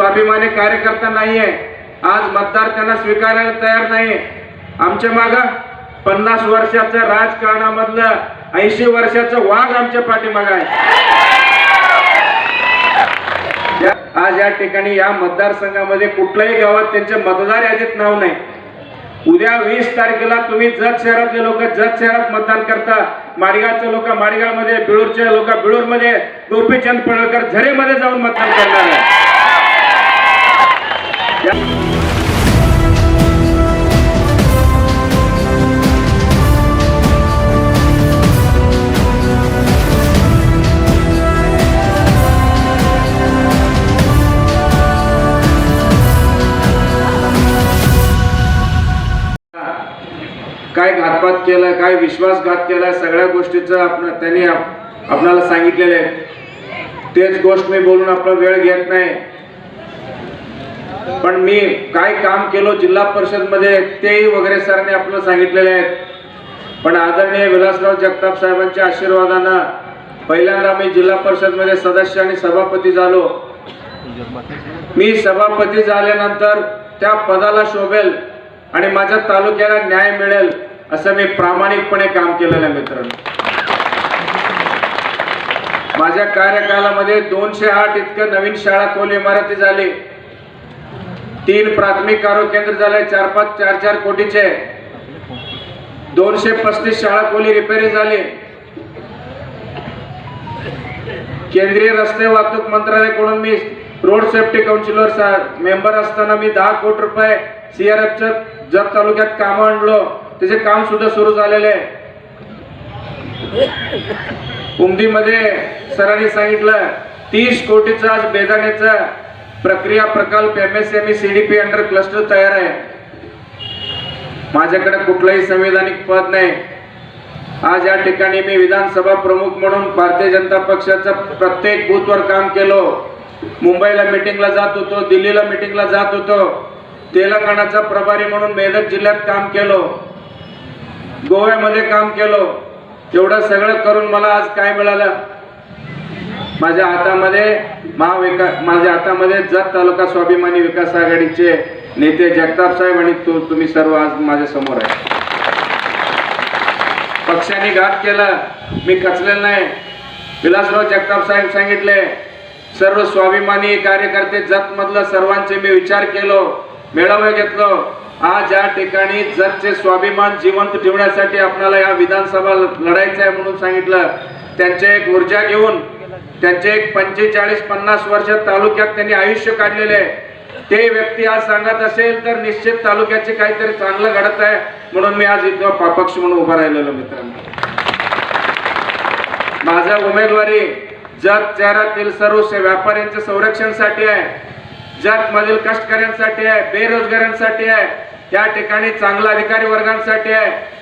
स्वाभिमानी कार्यकर्ता नाहीये. आज मतदार त्यांना स्वीकारायला तयार नाही आमच्या माग पन्नास वर्षाचं राजकारणामधलं ऐंशी वर्षाचं वाघ आमच्या पाठीमाग आहे. आज या ठिकाणी या मतदारसंघामध्ये कुठल्याही गावात त्यांच्या मतदार यादीत नाव नाही. उद्या वीस तारखेला तुम्ही जत शहरातले लोक जत शहरात मतदान करता. माडगावचे लोक माडगावमध्ये बिळूरचे लोक बिळूरमध्ये गोपीचंद पडळकर झरेमध्ये जाऊन मतदान करणार आहे काय घातपात केलं काय विश्वासघात केला सगळ्या गोष्टीचं आपण त्यांनी आपणाला सांगितलेलं आहे. तेच गोष्ट मी बोलून आपला वेळ घेत नाही. पण मी काय काम केलो जिल्हा परिषदमध्ये तेही वगैरे सरांनी आपल्याला सांगितलेले आहेत. पण आदरणीय विलासराव जगताप साहेबांच्या आशीर्वादानं पहिल्यांदा मी जिल्हा परिषदमध्ये सदस्य आणि सभापती झालो. मी सभापती झाल्यानंतर त्या पदाला शोभेल आणि माझ्या तालुक्याला न्याय मिळेल असं मी प्रामाणिकपणे काम केलेलं आहे मित्रांनो. माझ्या कार्यकालामध्ये दोनशे आठ इतकं नवीन शाळा खोल इमारती झाली. तीन प्राथमिक आरोग्य केंद्र झाले चार पाच चार चार कोटीचे. दोनशे पस्तीस शाळा खोली रिपेअरिंग झाली. केंद्रीय रस्ते वाहतूक मंत्रालयाकडून मी रोड सेफ्टी काउन्सिलर मेंबर असताना मी दहा कोटी रुपये सीआरएफच्या जत तालुक्यात कामं आणलो. त्याचे काम सुद्धा सुरू झालेले. आहे उमदीमध्ये सरांनी सांगितलं तीस कोटीचा आज बेदाण्याचा प्रक्रिया प्रकल्प M S M E C D P under cluster तयार आहे. माझ्याकडे कुठलंही संविधानिक पद नाही. आज या ठिकाणी मी विधानसभा प्रमुख म्हणून भारतीय जनता पक्षाचं प्रत्येक बूथवर काम केलो. मुंबईला मिटिंगला जात होतो दिल्लीला मिटिंगला जात होतो. तेलंगणाचा प्रभारी म्हणून मेदक जिल्ह्यात काम केलो. गोव्यामध्ये काम केलो. एवढं सगळं करून मला आज काय मिळालं? माझ्या हातामध्ये महाविका माझ्या हातामध्ये जत तालुका स्वाभिमानी विकास आघाडीचे नेते जगताप साहेब आणि तू तुम्ही सर्व आज माझ्यासमोर आहे. पक्षाने घात केला. मी खचलेलं नाही. विलासराव जगताप साहेब सांगितले सर्व स्वाभिमानी कार्यकर्ते जत मधलं सर्वांचे मी विचार केलो मेळावे घेतलो. आज या ठिकाणी जतचे स्वाभिमान जिवंत ठेवण्यासाठी आपल्याला या विधानसभा लढायचं आहे म्हणून सांगितलं. त्यांचे एक ऊर्जा घेऊन त्यांचे एक पंचेचाळीस पन्नास वर्ष तालुक्यात त्यांनी आयुष्य काढलेले आहे. ते व्यक्ती आज सांगत असेल तर निश्चित तालुक्याचे काहीतरी चांगलं घडत आहे. म्हणून मी आज इथं पापक्ष म्हणून उभा राहिलेलो मित्रांनो. माझा उमेदवारी जत शहरातील सर्व व्यापाऱ्यांच्या संरक्षणासाठी आहे. जत मधील कष्टकऱ्यांसाठी आहे बेरोजगारांसाठी आहे. या ठिकाणी चांगला अधिकारी वर्गांसाठी आहे.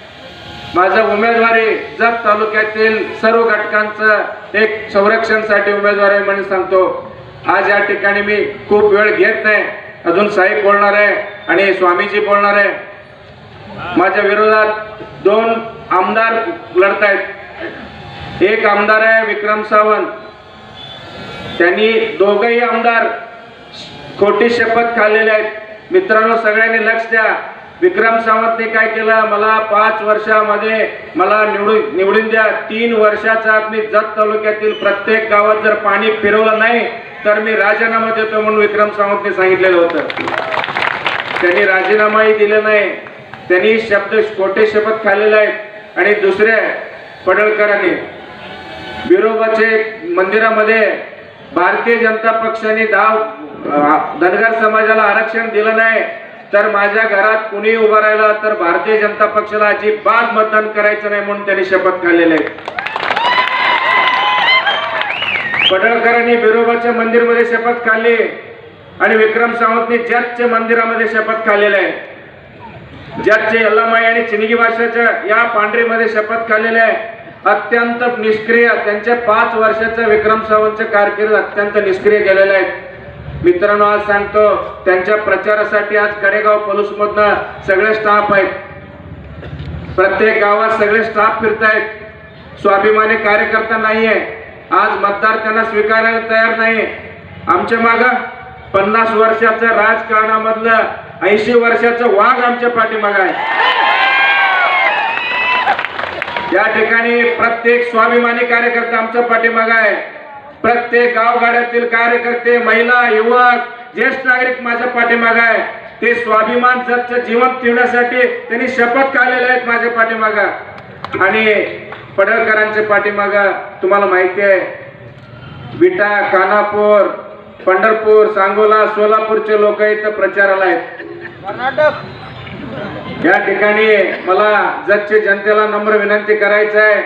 माझं उमेदवारी जत तालुक्यातील सर्व घटकांचं एक संरक्षणसाठी उमेदवार आहे म्हणून सांगतो. आज या ठिकाणी मी खूप वेळ घेत नाही. अजून साहेब बोलणार आहे आणि स्वामीजी बोलणार आहे. माझ्या विरोधात दोन आमदार लढतायत. एक आमदार आहे विक्रम सावंत. त्यांनी दोघही आमदार खोटी शपथ खाल्लेले आहेत. मित्रांनो सगळ्यांनी लक्ष द्या. विक्रम सावंतने काय केलं? मला पाच वर्षामध्ये मला निवडून निवडून द्या. तीन वर्षाचा आत मी जत तालुक्यातील प्रत्येक गावात जर पाणी फिरवलं नाही तर मी राजीनामा देतो म्हणून विक्रम सावंतने सांगितलेलं होतं. त्यांनी राजीनामाही दिले नाही. त्यांनी शब्द खोटे शपथ खाल्लेले आहेत. आणि दुसऱ्या पडळकरांनी बिरोबाचे मंदिरामध्ये भारतीय जनता पक्षाने दाव धनगर समाजाला आरक्षण दिलं नाही. तर माझ्या घरात कुणी उभं राहिलं तर भारतीय जनता पक्षाला अजिबात मतदान करायचं नाही म्हणून त्यांनी शपथ खाल्लेली आहे. पडळकरांनी बिरोबाच्या मंदिरमध्ये शपथ खाल्ली आणि विक्रम सावंतने जतच्या मंदिरामध्ये शपथ खाल्लेला आहे. जतचे यल्लामाई आणि चिनगी भाषेच्या या पांढरीमध्ये शपथ खाल्लेले आहे. अत्यंत निष्क्रिय त्यांच्या पाच वर्षाच्या विक्रम सावंतचे कारकिर्द अत्यंत निष्क्रिय गेलेल्या आहेत मित्रांनो आज सांगतो त्यांच्या प्रचारासाठी आज कडेगाव पलूस मधनं सगळे स्टाफ आहेत. प्रत्येक गावात सगळे स्टाफ फिरतायत. स्वाभिमानी कार्यकर्ता नाहीये. आज मतदार त्यांना स्वीकारायला तयार नाही आमच्या माग पन्नास वर्षाचं राजकारणामधलं ऐंशी वर्षाचं वाघ आमच्या पाठीमाग आहे. या ठिकाणी प्रत्येक स्वाभिमानी कार्यकर्ता आमच्या पाठीमाग आहे. प्रत्येक गावगाड्यातील कार्यकर्ते महिला युवक ज्येष्ठ नागरिक माझ्या पाठीमाग आहे. ते स्वाभिमान जगचं जीवन ठेवण्यासाठी त्यांनी शपथ काढलेले आहेत माझ्या पाठीमाग. आणि पडळकरांच्या पाठीमाग तुम्हाला माहिती आहे विटा कानापूर पंढरपूर सांगोला सोलापूरचे लोक इथं प्रचाराला आहेत. या ठिकाणी मला जगच्या जनतेला नम्र विनंती करायचं आहे.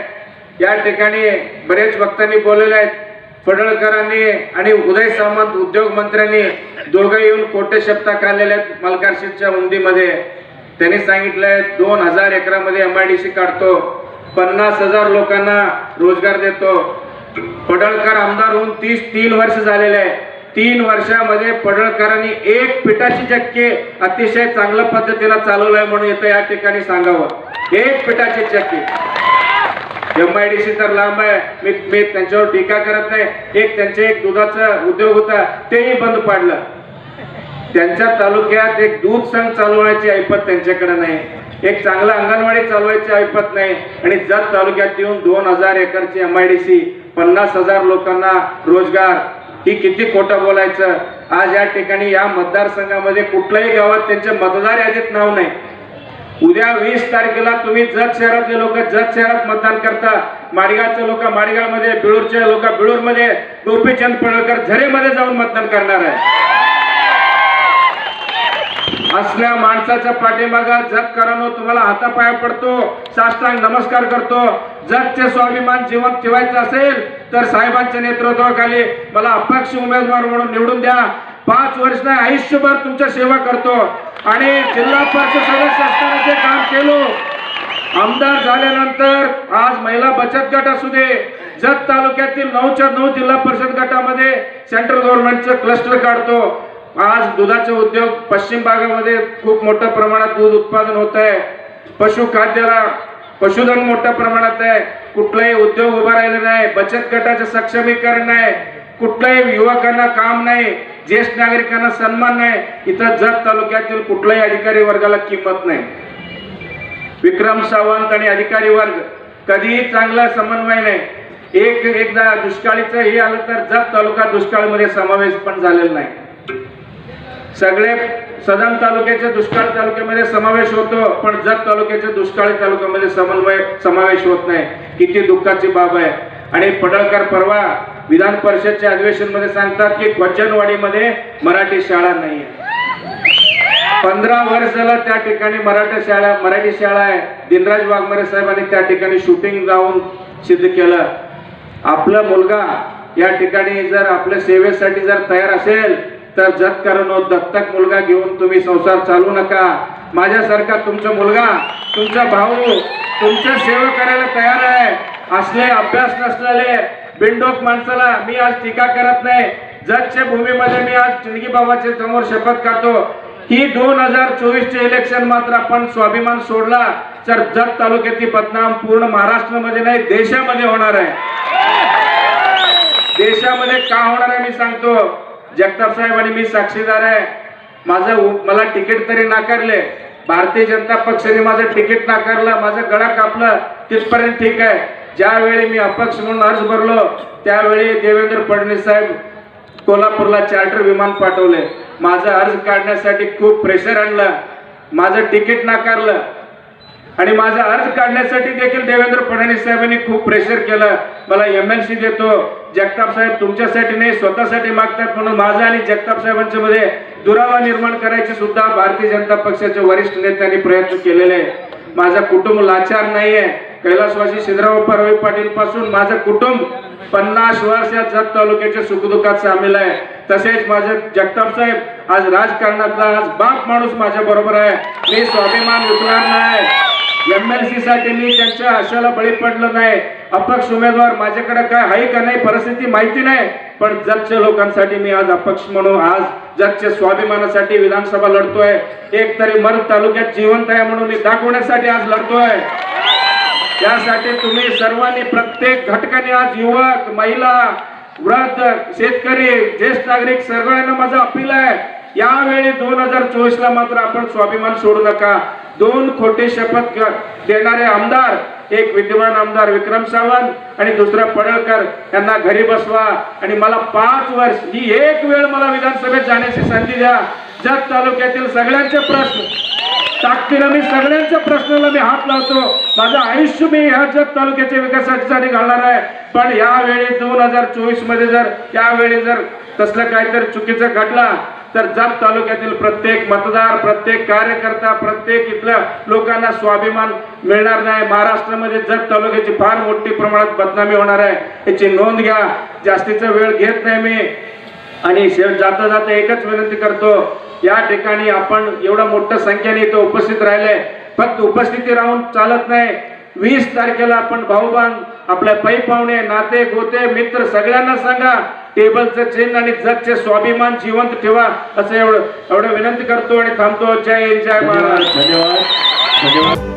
या ठिकाणी बरेच भक्तांनी बोललेले आहेत. पडळकरांनी आणि उदय सामंत उद्योग मंत्र्यांनी दोघं येऊन खोटे शब्द काढलेले आहेत मलकारशीटच्या उंदीमध्ये. त्यांनी सांगितलंय दोन हजार एकरामध्ये एम आय डी सी काढतो पन्नास हजार लोकांना रोजगार देतो. पडळकर आमदार होऊन तीस तीन वर्ष झालेले आहे. तीन वर्षामध्ये पडळकरांनी एक पिठाची चक्की अतिशय चांगल्या पद्धतीला चालवलंय म्हणून येतं या ठिकाणी सांगावं. एक पिठाची चक्की. एम तर लांब आहे. मी मी त्यांच्यावर टीका करत नाही. एक त्यांचे एक दुधाचा उद्योग होता तेही बंद पाडलं. त्यांच्या तालुक्यात एक दूध संघ चालवायची ऐपत त्यांच्याकडे नाही. एक चांगला अंगणवाडी चालवायची ऐपत नाही. आणि जत तालुक्यात येऊन दोन हजार एकरची एमआयडीसी आय डी सी पन्नास हजार लोकांना रोजगार. ही किती खोटं बोलायचं? आज या ठिकाणी या मतदारसंघामध्ये कुठल्याही गावात त्यांच्या मतदार यादीत नाव नाही. उद्या वीस तारखेला तुम्ही जत शहरातले लोक जत शहरात मतदान करता. माडगावचे लोक माडगावमध्ये बिळूरचे लोक बिळूरमध्ये गोपीचंद पडळकर झरेमध्ये जाऊन मतदान करणार आहे असल्या माणसाच्या पाठीमागा जग करानो तुम्हाला हातापाया पडतो. साष्टांग नमस्कार करतो. जगचे स्वाभिमान जिवंत ठेवायचं असेल तर साहेबांच्या नेतृत्वाखाली मला अपक्ष उमेदवार म्हणून निवडून द्या. पाच वर्ष आयुष्यभर तुमच्या सेवा करतो. आणि जिल्हा परिषद सदस्य असताना जे काम केलो आमदार झाल्यानंतर आज महिला बचत गट असू दे जत तालुक्यातील नऊच्या नऊ जिल्हा परिषद गटामध्ये सेंट्रल गव्हर्नमेंटचं क्लस्टर काढतो. आज दुधाचे उद्योग पश्चिम भागामध्ये खूप मोठ्या प्रमाणात दूध उत्पादन होत आहे. पशुखाद्याला पशुधन मोठ्या प्रमाणात आहे. कुठलाही उद्योग उभा राहिले नाही. बचत गटाचे सक्षमीकरण नाही. कुठल्याही युवकांना काम नाही. ज्येष्ठ नागरिकांना सन्मान नाही इथं जत तालुक्यातील कुठल्याही अधिकारी वर्गाला किंमत नाही. विक्रम सावंत आणि अधिकारी वर्ग कधीही चांगला समन्वय नाही. एक एकदा दुष्काळीचं हे आलं तर जत तालुका दुष्काळमध्ये समावेश पण झालेला नाही. सगळे सदन तालुक्याच्या दुष्काळ तालुक्यामध्ये समावेश होतो पण जत तालुक्याच्या दुष्काळी तालुक्यामध्ये समन्वय समावेश होत नाही. किती दुःखाची बाब आहे. आणि पडळकर परवा विधान परिषदच्या अधिवेशनमध्ये सांगतात की वचनवाडीमध्ये मराठी शाळा नाही पंधरा वर्ष झालं त्या ठिकाणी मराठी शाळा मराठी शाळा आहे. दिनराज वाघमारे साहेबांनी त्या ठिकाणी शूटिंग जाऊन सिद्ध केलं. आपला मुलगा या ठिकाणी जर आपल्या सेवेसाठी जर तयार असेल तर जत करणो दत्तक मुलगा घेऊन तुम्ही संसार चालू नका. माझ्यासारखा तुमचा मुलगा तुमचा भाऊ तुमच्या सेवा करायला तयार आहे. असले अभ्यास नसलेले बिंडोक माणसाला मी आज टीका करत नाही. जगच्या भूमीमध्ये मी आज चिंदगी बाबाच्या समोर शपथ करतो ही दोन हजार चोवीस चे इलेक्शन मात्र आपण स्वाभिमान सोडला. तर जत तालुक्यातील बदनाम पूर्ण महाराष्ट्रामध्ये नाही देशामध्ये होणार आहे. देशामध्ये का होणार आहे मी सांगतो. जगताप साहेब आणि मी साक्षीदार आहे. माझं मला तिकीट तरी नाकारले. भारतीय जनता पक्षाने माझं तिकीट नाकारलं माझं गळा कापलं तिथपर्यंत ठीक आहे. ज्यावेळी मी अपक्ष म्हणून अर्ज भरलो त्यावेळी देवेंद्र फडणवीस साहेब कोल्हापूरला चार्टर विमान पाठवले. माझा अर्ज काढण्यासाठी खूप प्रेशर आणलं. माझं तिकीट नाकारलं. आणि माझा अर्ज काढण्यासाठी देखील देवेंद्र फडणवीस साहेबांनी खूप प्रेशर केलं. मला एम एल सी देतो. जगताप साहेब तुमच्यासाठी नाही स्वतःसाठी मागतात म्हणून माझा आणि जगताप साहेबांच्या मध्ये दुरावा निर्माण करायचे सुद्धा भारतीय जनता पक्षाच्या वरिष्ठ नेत्यांनी प्रयत्न केलेले. आहे माझा कुटुंब लाचार नाहीये. कैलासवासी सिद्धराव परवे पाटील पासून माझं कुटुंब पन्नास वर्ष या जत तालुक्याच्या सुखदुःखात सामील आहे. तसेच माझे जगताप साहेब आज राजकारणातला आज बाप माणूस माझ्या बरोबर आहे. मी स्वाभिमान विकणार नाही. एम एल सी साठी मी त्यांच्या आशाला बळी पडलं नाही. अपक्ष उमेदवार माझ्याकडे काय आहे का नाही परिस्थिती माहिती नाही. पण जगच्या लोकांसाठी मी आज अपक्ष म्हणून आज जगच्या स्वाभिमानासाठी विधानसभा लढतोय. एक तरी मर तालुक्यात जिवंत आहे म्हणून मी दाखवण्यासाठी आज लढतोय. त्यासाठी तुम्ही सर्वांनी प्रत्येक घटकाने आज युवक महिला वृद्ध शेतकरी ज्येष्ठ नागरिक सगळ्यांना माझा अपील आहे यावेळी दोन हजार चोवीस ला मात्र आपण स्वाभिमान सोडू नका. दोन खोटे शपथ देणारे आमदार एक विद्यमान आमदार विक्रम सावंत आणि दुसरा पडळकर यांना घरी बसवा. आणि मला पाच वर्ष ही एक वेळ मला विधानसभेत जाण्याची संधी द्या. जत तालुक्यातील सगळ्यांचे प्रश्न ताकतीला मी सगळ्यांच्या प्रश्नाला मी हात लावतो. माझं आयुष्य मी ह्या जत तालुक्याच्या विकासासाठी घालणार आहे. पण यावेळी दोन हजार चोवीसमध्ये जर यावेळी जर तसलं काहीतरी चुकीचं घडला तर जत तालुक्यातील प्रत्येक मतदार प्रत्येक कार्यकर्ता प्रत्येक इथल्या लोकांना स्वाभिमान मिळणार नाही. महाराष्ट्रामध्ये जत तालुक्याची फार मोठी प्रमाणात बदनामी होणार आहे. याची नोंद घ्या. जास्तीचा वेळ घेत नाही मी. आणि शेवट जाता जाता एकच विनंती करतो. या ठिकाणी आपण एवढं मोठ्या संख्येने इथे उपस्थित राहिले फक्त उपस्थिती राहून चालत नाही. वीस तारखेला आपण भाऊबान आपल्या पै पाहुणे नाते गोते मित्र सगळ्यांना सांगा टेबलचं चिन्ह आणि जगचे स्वाभिमान जिवंत ठेवा असं एवढं एवढं विनंती करतो आणि थांबतो. जय जय महाराज धन्यवाद धन्यवाद.